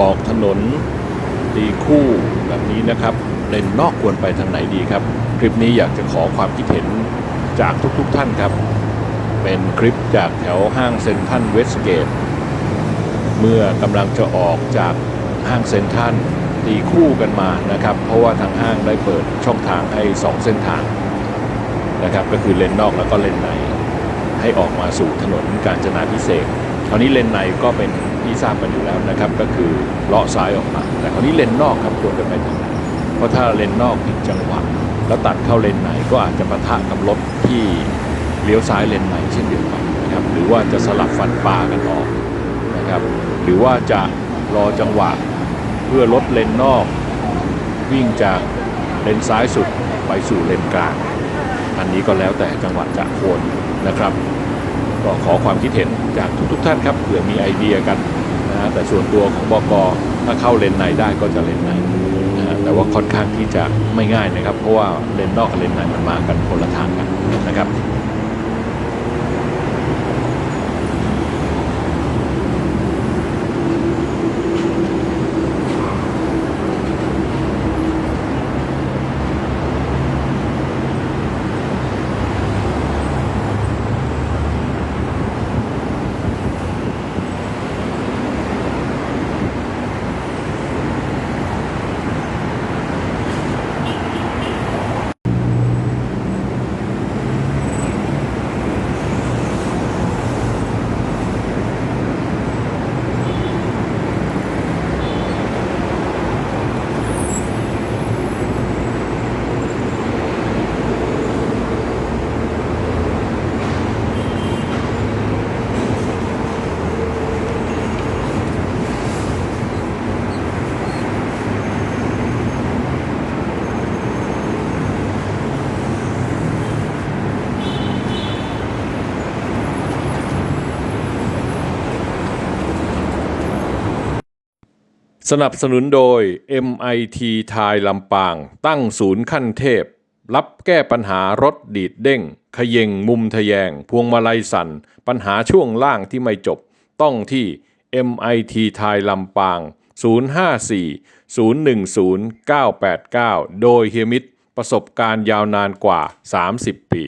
ออกถนนตีคู่แบบนี้นะครับเลนนอกควรไปทางไหนดีครับ คลิปนี้อยากจะขอความคิดเห็นจากทุกๆทท่านครับ เป็นคลิปจากแถวห้างเซ็นทรัลเวสเกต เมื่อกำลังจะออกจากห้างเซ็นทรัลตีคู่กันมานะครับ เพราะว่าทางห้างได้เปิดช่องทางให้ 2 เส้นทางนะครับก็คือเลนนอกแล้วก็เลนในให้ออกมาสู่ถนนกาญจนาพิเศษคราวนี้เลนในก็เป็น ที่ทราบกันอยู่แล้วนะครับ ก็คือเลาะซ้ายออกมา แต่คราวนี้เลนนอกครับควรจะไปทางไหนเพราะถ้าเลนนอกผิดจังหวะแล้วตัดเข้าเลนในก็อาจจะปะทะกับรถที่เลี้ยวซ้ายเลนในเช่นเดียวกันนะครับ หรือว่าจะสลับฟันปลากันออกนะครับ หรือว่าจะรอจังหวะเพื่อลดเลนนอก วิ่งจากเลนซ้ายสุดไปสู่เลนกลาง อันนี้ก็แล้วแต่จังหวะจะโคนนะครับ ก็ขอความคิดเห็นจากทุกๆทท่านครับเผื่อมีไอเดียกัน นะฮะแต่ส่วนตัวของบกถ้าเข้าเลนในได้ก็จะเลนในนะฮะแต่ว่าค่อนข้างที่จะไม่ง่ายนะครับ เพราะว่าเลนนอกกับเลนในมันมากันคนละทางกันนะครับ สนับสนุนโดย MIT ไทยลำปาง ตั้งศูนย์ขั้นเทพ รับแก้ปัญหารถดีดเด้ง ขย่งมุมทะแยง พวงมาลัยสั่น ปัญหาช่วงล่างที่ไม่จบ ต้องที่ MIT ไทยลำปาง 054 010 989 โดยเฮียมิตรประสบการณ์ยาวนานกว่า 30 ปี